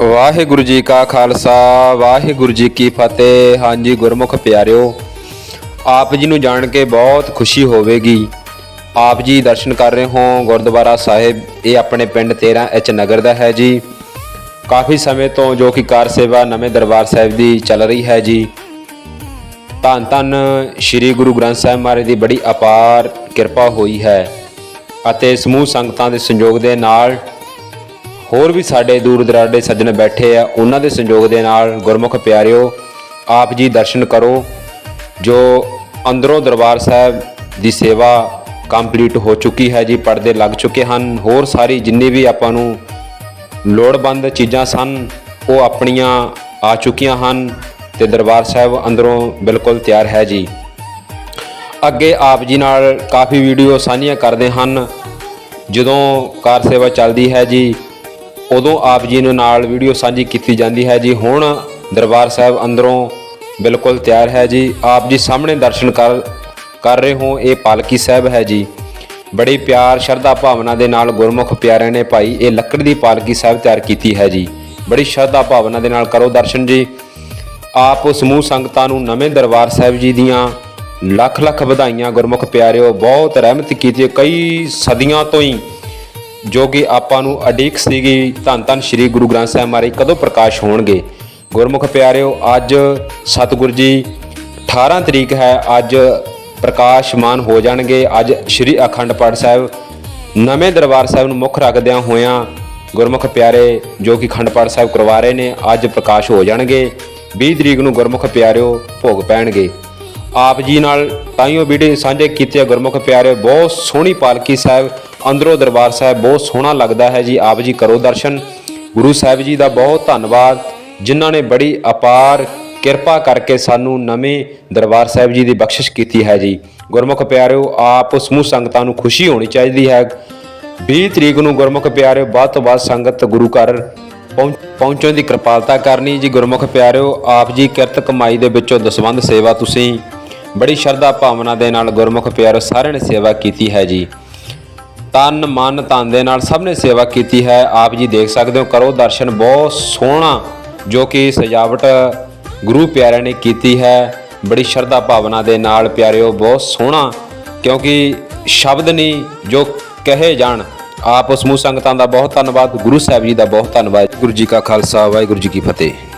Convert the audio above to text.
ਵਾਹਿਗੁਰੂ ਜੀ ਕਾ ਖਾਲਸਾ, ਵਾਹਿਗੁਰੂ ਜੀ ਕੀ ਫਤਿਹ। ਹਾਂਜੀ ਗੁਰਮੁਖ ਪਿਆਰਿਓ, ਆਪ ਜੀ ਨੂੰ ਜਾਣ ਕੇ ਬਹੁਤ ਖੁਸ਼ੀ ਹੋਵੇਗੀ। ਆਪ ਜੀ ਦਰਸ਼ਨ ਕਰ ਰਹੇ ਹੋ ਗੁਰਦੁਆਰਾ ਸਾਹਿਬ, ਇਹ ਆਪਣੇ ਪਿੰਡ 13 ਐਚ ਨਗਰ ਦਾ ਹੈ ਜੀ। ਕਾਫੀ ਸਮੇਂ ਤੋਂ ਜੋ ਕਿ ਕਾਰ ਸੇਵਾ ਨਵੇਂ ਦਰਬਾਰ ਸਾਹਿਬ ਦੀ ਚੱਲ ਰਹੀ ਹੈ ਜੀ। ਧੰਨ ਧੰਨ ਸ੍ਰੀ ਗੁਰੂ ਗ੍ਰੰਥ ਸਾਹਿਬ ਮਹਾਰਾਜ ਦੀ ਬੜੀ ਅਪਾਰ ਕਿਰਪਾ ਹੋਈ ਹੈ ਅਤੇ ਸਮੂਹ ਸੰਗਤਾਂ ਦੇ ਸੰਯੋਗ ਦੇ ਨਾਲ ਹੋਰ ਵੀ ਸਾਡੇ ਦੂਰ ਦਰਾਡੇ ਸੱਜਣ ਬੈਠੇ ਆ, ਉਹਨਾਂ ਦੇ ਸੰਯੋਗ ਦੇ ਨਾਲ ਗੁਰਮੁਖ ਪਿਆਰਿਓ, ਆਪ ਜੀ ਦਰਸ਼ਨ ਕਰੋ, ਜੋ ਅੰਦਰੋਂ ਦਰਬਾਰ ਸਾਹਿਬ ਦੀ ਸੇਵਾ ਕੰਪਲੀਟ ਹੋ ਚੁੱਕੀ ਹੈ ਜੀ, ਪਰਦੇ ਲੱਗ ਚੁੱਕੇ ਹਨ, ਹੋਰ ਸਾਰੀ ਜਿੰਨੀ ਵੀ ਆਪਾਂ ਨੂੰ ਲੋੜਵੰਦ ਚੀਜ਼ਾਂ ਸਨ, ਉਹ ਆਪਣੀਆਂ ਆ ਚੁੱਕੀਆਂ ਹਨ ਤੇ ਦਰਬਾਰ ਸਾਹਿਬ ਅੰਦਰੋਂ ਬਿਲਕੁਲ ਤਿਆਰ ਹੈ ਜੀ। ਅੱਗੇ ਆਪ ਜੀ ਨਾਲ ਕਾਫੀ ਵੀਡੀਓ ਸਾਂਝੀਆਂ ਕਰਦੇ ਹਨ, ਜਦੋਂ ਕਾਰ ਸੇਵਾ ਚੱਲਦੀ ਹੈ ਜੀ ਉਦੋਂ ਆਪ ਜੀ ਨੂੰ ਨਾਲ ਵੀਡੀਓ ਸਾਂਝੀ ਕੀਤੀ ਜਾਂਦੀ ਹੈ ਜੀ। ਹੁਣ ਦਰਬਾਰ ਸਾਹਿਬ ਅੰਦਰੋਂ ਬਿਲਕੁਲ ਤਿਆਰ ਹੈ ਜੀ। ਆਪ ਜੀ ਸਾਹਮਣੇ ਦਰਸ਼ਨ ਕਰ ਕਰ ਰਹੇ ਹੋ। ਇਹ ਪਾਲਕੀ ਸਾਹਿਬ ਹੈ ਜੀ। ਬੜੀ ਪਿਆਰ, ਸ਼ਰਧਾ ਭਾਵਨਾ ਦੇ ਨਾਲ ਗੁਰਮੁਖ ਪਿਆਰਿਆਂ ਨੇ ਭਾਈ ਇਹ ਲੱਕੜ ਦੀ ਪਾਲਕੀ ਸਾਹਿਬ ਤਿਆਰ ਕੀਤੀ ਹੈ ਜੀ। ਬੜੀ ਸ਼ਰਧਾ ਭਾਵਨਾ ਦੇ ਨਾਲ ਕਰੋ ਦਰਸ਼ਨ ਜੀ। ਆਪ ਸਮੂਹ ਸੰਗਤਾਂ ਨੂੰ ਨਵੇਂ ਦਰਬਾਰ ਸਾਹਿਬ ਜੀ ਦੀਆਂ ਲੱਖ ਲੱਖ ਵਧਾਈਆਂ ਗੁਰਮੁਖ ਪਿਆਰਿਓ, ਬਹੁਤ ਰਹਿਮਤ ਕੀਤੀ ਕਈ ਸਦੀਆਂ ਤੋਂ ਹੀ ਜੋ ਕਿ ਆਪਾਂ ਨੂੰ ਅਡੀਕ ਸੀਗੀ ਧੰਨ ਧੰਨ ਸ੍ਰੀ ਗੁਰੂ ਗ੍ਰੰਥ ਸਾਹਿਬ ਮਹਾਰਾਜ ਕਦੋਂ ਪ੍ਰਕਾਸ਼ ਹੋਣਗੇ। ਗੁਰਮੁਖ ਪਿਆਰਿਓ, ਅੱਜ ਸਤਿਗੁਰ ਜੀ 18 ਤਰੀਕ ਹੈ, ਅੱਜ ਪ੍ਰਕਾਸ਼ਮਾਨ ਹੋ ਜਾਣਗੇ। ਅੱਜ ਸ੍ਰੀ ਅਖੰਡ ਪਾਠ ਸਾਹਿਬ, ਨਵੇਂ ਦਰਬਾਰ ਸਾਹਿਬ ਨੂੰ ਮੁੱਖ ਰੱਖਦਿਆਂ ਹੋਇਆਂ ਗੁਰਮੁਖ ਪਿਆਰੇ ਜੋ ਕਿ ਖੰਡ ਪਾਠ ਸਾਹਿਬ ਕਰਵਾ ਰਹੇ ਨੇ, ਅੱਜ ਪ੍ਰਕਾਸ਼ ਹੋ ਜਾਣਗੇ। 20 ਤਰੀਕ ਨੂੰ ਗੁਰਮੁਖ ਪਿਆਰਿਓ ਭੋਗ ਪੈਣਗੇ। ਆਪ ਜੀ ਨਾਲ ਤਾਈਓ ਵੀਡੀਓ ਸਾਂਝੇ ਕੀਤੇ ਗੁਰਮੁਖ ਪਿਆਰੇ, ਬਹੁਤ ਸੋਹਣੀ ਪਾਲਕੀ ਸਾਹਿਬ, ਅੰਦਰੋਂ ਦਰਬਾਰ ਸਾਹਿਬ, ਬਹੁਤ ਸੋਹਣਾ ਲੱਗਦਾ ਹੈ ਜੀ, ਆਪ ਜੀ ਕਰੋ ਦਰਸ਼ਨ। ਗੁਰੂ ਸਾਹਿਬ ਜੀ ਦਾ ਬਹੁਤ ਧੰਨਵਾਦ, ਜਿਨ੍ਹਾਂ ਨੇ ਬੜੀ ਅਪਾਰ ਕਿਰਪਾ ਕਰਕੇ ਸਾਨੂੰ ਨਵੇਂ ਦਰਬਾਰ ਸਾਹਿਬ ਜੀ ਦੀ ਬਖਸ਼ਿਸ਼ ਕੀਤੀ ਹੈ ਜੀ। ਗੁਰਮੁਖ ਪਿਆਰਿਓ, ਆਪ ਸਮੂਹ ਸੰਗਤਾਂ ਨੂੰ ਖੁਸ਼ੀ ਹੋਣੀ ਚਾਹੀਦੀ ਹੈ। 20 ਤਰੀਕ ਨੂੰ ਗੁਰਮੁਖ ਪਿਆਰਿਓ, ਵੱਧ ਤੋਂ ਵੱਧ ਸੰਗਤ ਗੁਰੂ ਘਰ ਪਹੁੰਚ- ਪਹੁੰਚਣ ਦੀ ਕਿਰਪਾਲਤਾ ਕਰਨੀ ਜੀ। ਗੁਰਮੁਖ ਪਿਆਰਿਓ, ਆਪ ਜੀ ਕਿਰਤ ਕਮਾਈ ਦੇ ਵਿੱਚੋਂ ਦਸਵੰਧ ਸੇਵਾ ਤੁਸੀਂ ਬੜੀ ਸ਼ਰਧਾ ਭਾਵਨਾ ਦੇ ਨਾਲ ਗੁਰਮੁਖ ਪਿਆਰਿਓ ਸਾਰਿਆਂ ਨੇ ਸੇਵਾ ਕੀਤੀ ਹੈ ਜੀ। ਤਨ ਮਨ ਧਨ ਦੇ ਨਾਲ ਸਭ ਨੇ ਸੇਵਾ ਕੀਤੀ ਹੈ। ਆਪ ਜੀ ਦੇਖ ਸਕਦੇ ਹੋ, ਕਰੋ ਦਰਸ਼ਨ, ਬਹੁਤ ਸੋਹਣਾ ਜੋ ਕਿ ਸਜਾਵਟ ਗੁਰੂ ਪਿਆਰਿਆਂ ਨੇ ਕੀਤੀ ਹੈ। ਬੜੀ ਸ਼ਰਧਾ ਭਾਵਨਾ ਦੇ ਨਾਲ ਪਿਆਰਿਓ, ਬਹੁਤ ਸੋਹਣਾ ਕਿਉਂਕਿ ਸ਼ਬਦ ਨਹੀਂ, ਜੋ ਕਹੇ ਜਾਣ, ਆਪ ਸਮੂਹ ਸੰਗਤਾਂ ਦਾ ਬਹੁਤ ਧੰਨਵਾਦ, ਗੁਰੂ ਸਾਹਿਬ ਜੀ ਦਾ ਬਹੁਤ ਧੰਨਵਾਦ। ਗੁਰੂ ਜੀ ਕਾ ਖਾਲਸਾ, ਵਾਹਿਗੁਰੂ ਜੀ ਕੀ ਫਤਿਹ।